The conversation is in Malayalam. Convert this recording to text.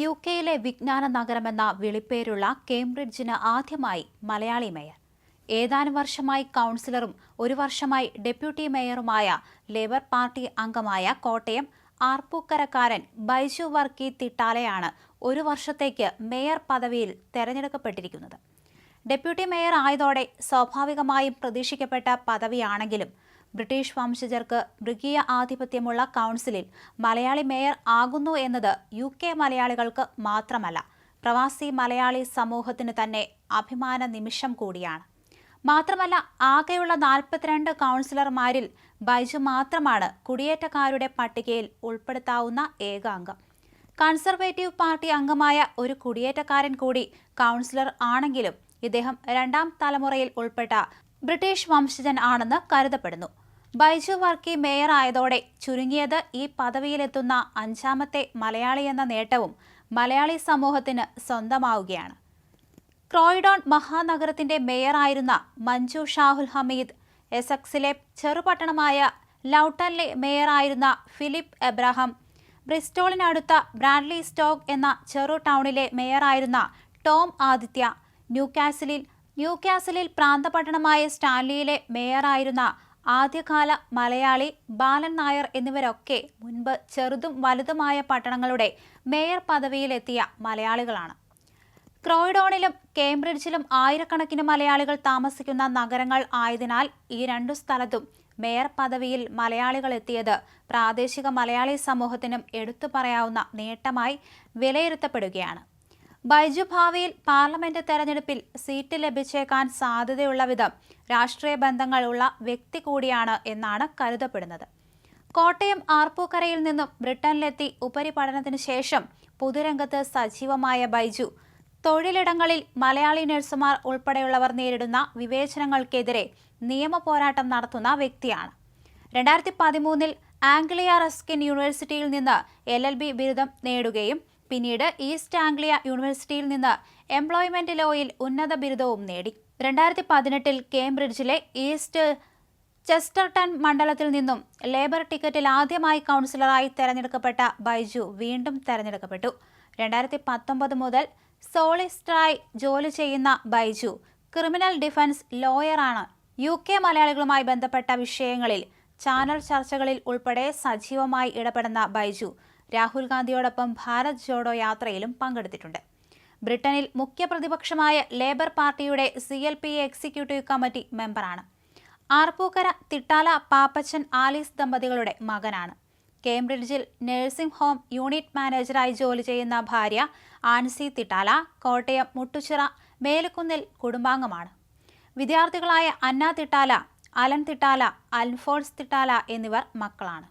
യു കെയിലെ വിജ്ഞാന നഗരമെന്ന വിളിപ്പേരുള്ള കേംബ്രിഡ്ജിന് ആദ്യമായി മലയാളി മേയർ. ഏതാനും വർഷമായി കൗൺസിലറും ഒരു വർഷമായി ഡെപ്യൂട്ടി മേയറുമായ ലേബർ പാർട്ടി അംഗമായ കോട്ടയം ആർപ്പൂക്കരക്കാരൻ ബൈജു വർക്കി തിട്ടാലയാണ് ഒരു വർഷത്തേക്ക് മേയർ പദവിയിൽ തെരഞ്ഞെടുക്കപ്പെട്ടിരിക്കുന്നത്. ഡെപ്യൂട്ടി മേയർ ആയതോടെ സ്വാഭാവികമായും പ്രതീക്ഷിക്കപ്പെട്ട പദവിയാണെങ്കിലും ബ്രിട്ടീഷ് വംശജർക്ക് മൃഗീയ ആധിപത്യമുള്ള കൗൺസിലിൽ മലയാളി മേയർ ആകുന്നു എന്നത് യു കെ മലയാളികൾക്ക് മാത്രമല്ല പ്രവാസി മലയാളി സമൂഹത്തിന് തന്നെ അഭിമാന നിമിഷം കൂടിയാണ്. മാത്രമല്ല ആകെയുള്ള നാൽപ്പത്തിരണ്ട് കൗൺസിലർമാരിൽ ബൈജു മാത്രമാണ് കുടിയേറ്റക്കാരുടെ പട്ടികയിൽ ഉൾപ്പെടുത്താവുന്ന ഏക അംഗം കൺസർവേറ്റീവ് പാർട്ടി അംഗമായ ഒരു കുടിയേറ്റക്കാരൻ കൂടി കൗൺസിലർ ആണെങ്കിലും ഇദ്ദേഹം രണ്ടാം തലമുറയിൽ ഉൾപ്പെട്ട ബ്രിട്ടീഷ് വംശജൻ ആണെന്ന് കരുതപ്പെടുന്നു. ബൈജു വർക്കി മേയർ ആയതോടെ ചുരുങ്ങിയത് ഈ പദവിയിലെത്തുന്ന അഞ്ചാമത്തെ മലയാളി എന്ന നേട്ടവും മലയാളി സമൂഹത്തിന് സ്വന്തമാവുകയാണ്. ക്രോയിഡോൺ മഹാനഗരത്തിന്റെ മേയറായിരുന്ന മഞ്ജു ഷാഹുൽ ഹമീദ് എസക്സിലെ ചെറുപട്ടണമായ ലൗട്ടനിലെ മേയറായിരുന്ന ഫിലിപ്പ് എബ്രഹാം ബ്രിസ്റ്റോളിനടുത്ത ബ്രാഡ്ലി സ്റ്റോക്ക് എന്ന ചെറു ടൗണിലെ മേയറായിരുന്ന ടോം ആദിത്യ ന്യൂകാസിലിൽ ന്യൂകാസിലിൽ പ്രാന്തപട്ടണമായ സ്റ്റാൻലിയിലെ മേയറായിരുന്ന ആദ്യകാല മലയാളി ബാലൻ നായർ എന്നിവരൊക്കെ മുൻപ് ചെറുതും വലുതുമായ പട്ടണങ്ങളുടെ മേയർ പദവിയിലെത്തിയ മലയാളികളാണ്. ക്രോയിഡോണിലും കേംബ്രിഡ്ജിലും ആയിരക്കണക്കിന് മലയാളികൾ താമസിക്കുന്ന നഗരങ്ങൾ ആയതിനാൽ ഈ രണ്ടു സ്ഥലത്തും മേയർ പദവിയിൽ മലയാളികൾ എത്തിയത് പ്രാദേശിക മലയാളി സമൂഹത്തിനും എടുത്തു പറയാവുന്ന നേട്ടമായി വിലയിരുത്തപ്പെടുകയാണ്. ബൈജു ഭാവിയിൽ പാർലമെന്റ് തെരഞ്ഞെടുപ്പിൽ സീറ്റ് ലഭിച്ചേക്കാൻ സാധ്യതയുള്ള വിധം രാഷ്ട്രീയ ബന്ധങ്ങളുള്ള വ്യക്തി കൂടിയാണ് എന്നാണ് കരുതപ്പെടുന്നത്. കോട്ടയം ആർപ്പൂക്കരയിൽ നിന്നും ബ്രിട്ടനിലെത്തി ഉപരിപഠനത്തിന് ശേഷം പൊതുരംഗത്ത് സജീവമായ ബൈജു. തൊഴിലിടങ്ങളിൽ മലയാളി നഴ്സുമാർ ഉൾപ്പെടെയുള്ളവർ നേരിടുന്ന വിവേചനങ്ങൾക്കെതിരെ നിയമ പോരാട്ടം നടത്തുന്ന വ്യക്തിയാണ്. രണ്ടായിരത്തി പതിമൂന്നിൽ ആംഗ്ലിയ റസ്കിൻ യൂണിവേഴ്സിറ്റിയിൽ നിന്ന് എൽ എൽ ബി ബിരുദം നേടുകയും പിന്നീട് ഈസ്റ്റ് ആംഗ്ലിയ യൂണിവേഴ്സിറ്റിയിൽ നിന്ന് എംപ്ലോയ്മെന്റ് ലോയിൽ ഉന്നത ബിരുദവും നേടി. രണ്ടായിരത്തി പതിനെട്ടിൽ കേംബ്രിഡ്ജിലെ ഈസ്റ്റ് ചെസ്റ്റർട്ടൺ മണ്ഡലത്തിൽ നിന്നും ലേബർ ടിക്കറ്റിൽ ആദ്യമായി കൗൺസിലറായി തെരഞ്ഞെടുക്കപ്പെട്ട ബൈജു വീണ്ടും തെരഞ്ഞെടുക്കപ്പെട്ടു. രണ്ടായിരത്തി പത്തൊമ്പത് മുതൽ സോളിസ്റ്ററായി ജോലി ചെയ്യുന്ന ബൈജു ക്രിമിനൽ ഡിഫൻസ് ലോയറാണ്. യു കെ മലയാളികളുമായി ബന്ധപ്പെട്ട വിഷയങ്ങളിൽ ചാനൽ ചർച്ചകളിൽ ഉൾപ്പെടെ സജീവമായി ഇടപെടുന്ന ബൈജു രാഹുൽ ഗാന്ധിയോടൊപ്പം ഭാരത് ജോഡോ യാത്രയിലും പങ്കെടുത്തിട്ടുണ്ട്. ബ്രിട്ടനിൽ മുഖ്യ പ്രതിപക്ഷമായ ലേബർ പാർട്ടിയുടെ C L P executive committee മെമ്പറാണ്. ആർപ്പൂക്കര തിട്ടാല പാപ്പച്ചൻ ആലീസ് ദമ്പതികളുടെ മകനാണ്. കേംബ്രിഡ്ജിൽ നഴ്സിംഗ് ഹോം യൂണിറ്റ് മാനേജറായി ജോലി ചെയ്യുന്ന ഭാര്യ ആൻസി തിട്ടാല കോട്ടയം മുട്ടുച്ചിറ മേലുക്കുന്നിൽ കുടുംബാംഗമാണ്. വിദ്യാർത്ഥികളായ അന്ന തിട്ടാല അലൻ തിട്ടാല അൽഫോൺസ് തിട്ടാല എന്നിവർ മക്കളാണ്.